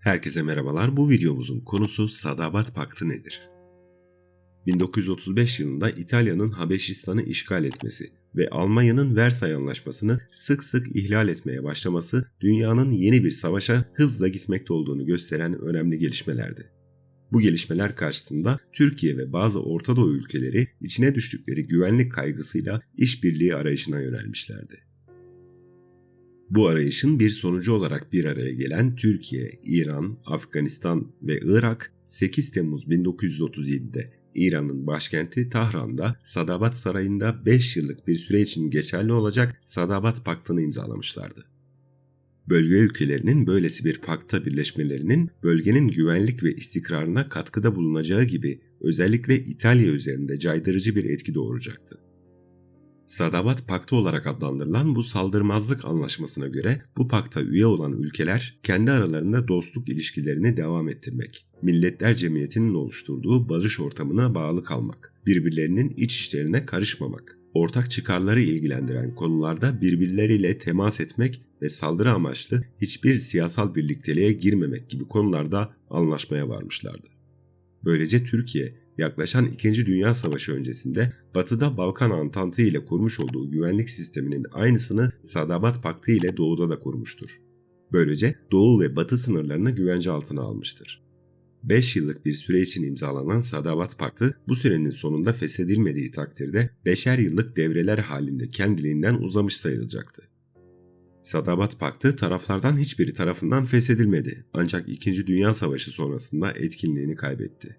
Herkese merhabalar. Bu videomuzun konusu Sadabat Paktı nedir? 1935 yılında İtalya'nın Habeşistan'ı işgal etmesi ve Almanya'nın Versay Anlaşması'nı sık sık ihlal etmeye başlaması dünyanın yeni bir savaşa hızla gitmekte olduğunu gösteren önemli gelişmelerdi. Bu gelişmeler karşısında Türkiye ve bazı Orta Doğu ülkeleri içine düştükleri güvenlik kaygısıyla işbirliği arayışına yönelmişlerdi. Bu arayışın bir sonucu olarak bir araya gelen Türkiye, İran, Afganistan ve Irak 8 Temmuz 1937'de İran'ın başkenti Tahran'da Sadabat Sarayı'nda 5 yıllık bir süre için geçerli olacak Sadabat Paktı'nı imzalamışlardı. Bölge ülkelerinin böylesi bir pakta birleşmelerinin bölgenin güvenlik ve istikrarına katkıda bulunacağı gibi özellikle İtalya üzerinde caydırıcı bir etki doğuracaktı. Sadabat Paktı olarak adlandırılan bu saldırmazlık anlaşmasına göre bu pakta üye olan ülkeler kendi aralarında dostluk ilişkilerini devam ettirmek, Milletler Cemiyeti'nin oluşturduğu barış ortamına bağlı kalmak, birbirlerinin iç işlerine karışmamak, ortak çıkarları ilgilendiren konularda birbirleriyle temas etmek ve saldırı amaçlı hiçbir siyasal birlikteliğe girmemek gibi konularda anlaşmaya varmışlardı. Böylece Türkiye yaklaşan 2. Dünya Savaşı öncesinde Batı'da Balkan Antantı ile kurmuş olduğu güvenlik sisteminin aynısını Sadabat Paktı ile Doğu'da da kurmuştur. Böylece Doğu ve Batı sınırlarını güvence altına almıştır. 5 yıllık bir süre için imzalanan Sadabat Paktı bu sürenin sonunda feshedilmediği takdirde 5'er yıllık devreler halinde kendiliğinden uzamış sayılacaktı. Sadabat Paktı taraflardan hiçbiri tarafından feshedilmedi ancak 2. Dünya Savaşı sonrasında etkinliğini kaybetti.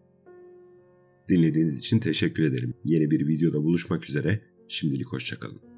Dinlediğiniz için teşekkür ederim. Yeni bir videoda buluşmak üzere. Şimdilik hoşçakalın.